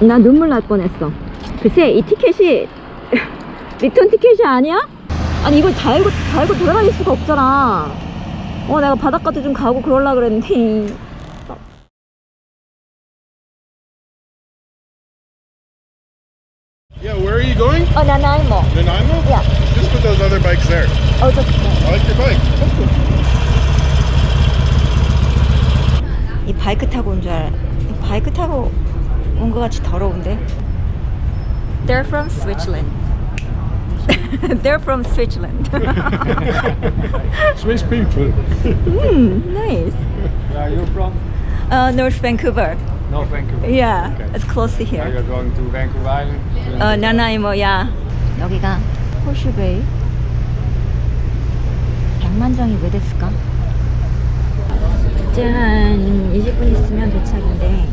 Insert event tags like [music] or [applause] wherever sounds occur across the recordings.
나 눈물 날 뻔했어. 글쎄, 이 티켓이 [laughs] 리턴 티켓이 아니야? 아니 이걸 달고 달고 돌아다닐 수가 없잖아. 어, 내가 바닷가도 좀 가고 그러려 그랬는데. Yeah, where are you going? 어, 나나이모. Nanaimo? Yeah. Just put those other bikes there. 어, 저 I like your bike. 이 바이크 타고 온 줄 알아. 이 바이크 타고 온 것 같이 더러운데. They're from Switzerland. [laughs] They're from Switzerland. Swiss people. mm, nice. Yeah, you're from Uh, North Vancouver. North Vancouver. Yeah, Okay. it's close to Now here. you're going to Vancouver Island. 어, 나나이모야. 여기가 호슈베이. 백만장이 왜 됐을까? 이제 한 20분 있으면 도착인데,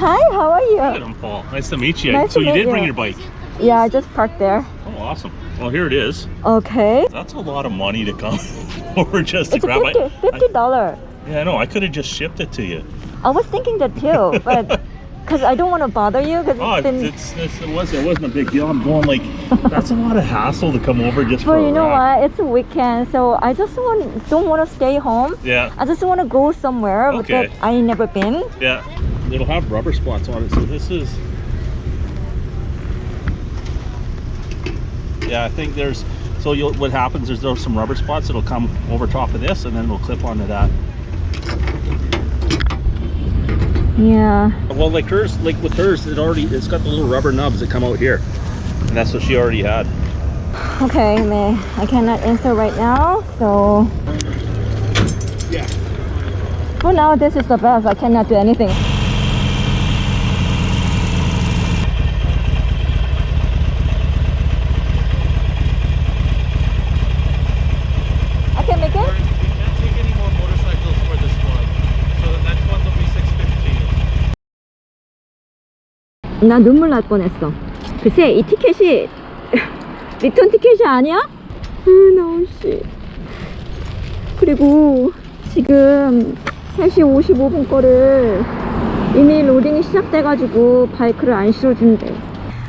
Hi, how are you? Good? I'm Paul. Nice to meet you. Nice so you did bring you. your bike. Yeah, I just parked there. Oh, awesome. Well, here it is. Okay. That's a lot of money to come [laughs] over just to It's grab 50, it. fifty dollar. Yeah, I know. I could have just shipped it to you. I was thinking that too, [laughs] but because I don't want to bother you, because Oh, it's been. it's, it's, it was it wasn't a big deal. I'm going like that's a lot of hassle to come over just [laughs] for But you know what? It's a weekend, so I just want don't want to stay home. Yeah, I just want to go somewhere Okay. that I never been. yeah. It'll have rubber spots on it. So this is. Yeah, I think there's. So you'll, what happens is there's some rubber spots that'll come over top of this, and then it'll clip onto that. Yeah. Well, like hers, like with hers, it already it's got the little rubber nubs that come out here, and that's what she already had. Okay, man. I cannot answer right now, so Yeah. for now this is the best. I cannot do anything. 나 눈물 날 뻔했어. 글쎄, 이 티켓이 [laughs] 리턴 티켓이 아니야? 으, 나온 씨. 그리고 지금 3시 55분 거를 이미 로딩이 시작돼가지고 바이크를 안 실어준대.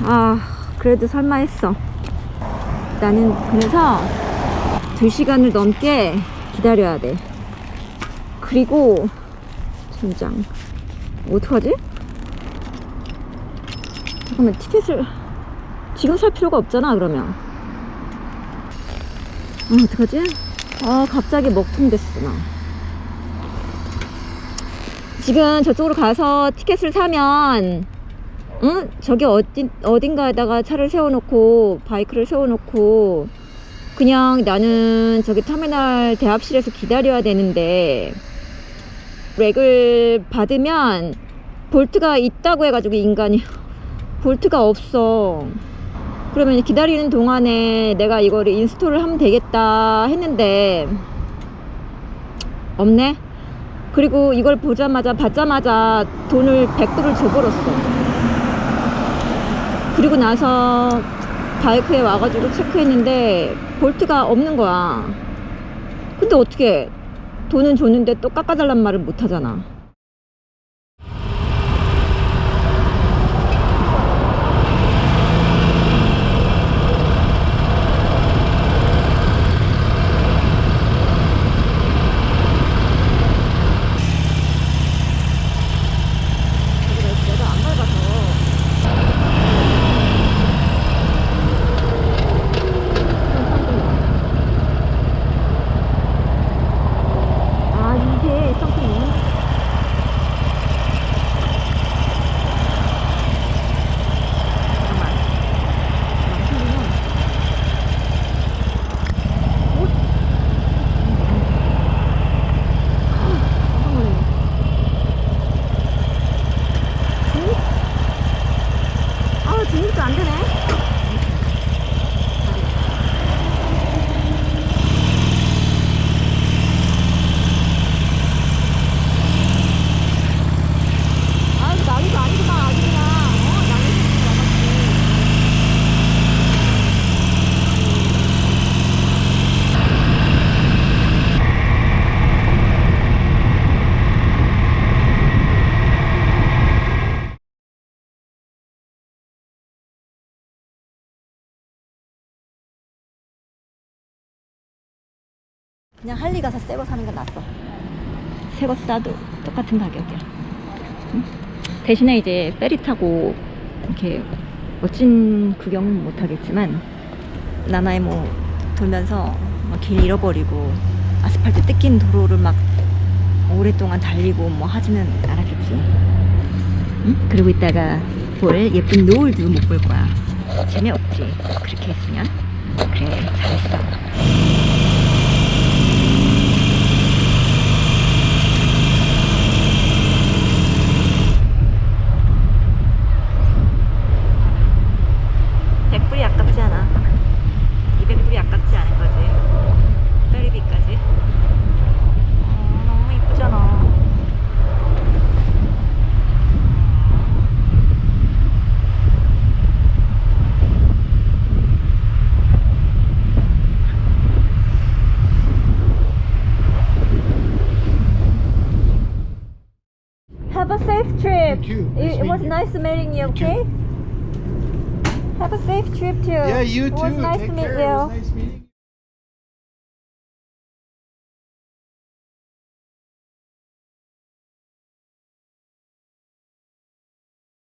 아, 그래도 설마 했어. 나는 그래서 2시간을 넘게 기다려야 돼. 그리고, 진장. 어떡하지? 잠깐만 티켓을 지금 살 필요가 없잖아 그러면 아 어떡하지? 아 갑자기 먹통 됐어 나 지금 저쪽으로 가서 티켓을 사면 응? 저기 어디, 어딘가에다가 차를 세워놓고 바이크를 세워놓고 그냥 나는 저기 터미널 대합실에서 기다려야 되는데 렉을 받으면 볼트가 있다고 해가지고 인간이 볼트가 없어. 그러면 기다리는 동안에 내가 이거를 인스톨을 하면 되겠다 했는데 없네. 그리고 이걸 보자마자 받자마자 돈을 100불을 줘버렸어. 그리고 나서 바이크에 와가지고 체크했는데 볼트가 없는 거야. 근데 어떻게 돈은 줬는데 또 깎아달란 말을 못 하잖아. 내가 안 밟아서 아 이게 썸ething 그냥 할리 가서 새 거 사는 게 낫어. 새 거 싸도 똑같은 가격이야. 응? 대신에 이제 페리 타고 이렇게 멋진 구경은 못 하겠지만 나나에 뭐 돌면서 막길 잃어버리고 아스팔트 뜯긴 도로를 막 오랫동안 달리고 뭐 하지는 않았겠지. 응? 그리고 이따가 볼 예쁜 노을도 못 볼 거야. 재미없지. 그렇게 했으면. 그래, 잘했어. 백불이 아깝지 않아. 200불이 아깝지 않은 거지. 페리비까지. 어, 너무 이쁘잖아. Have a safe trip. It, it was nice meeting you, okay? Have a safe trip too. Yeah, you It too. was nice Take to meet care. you.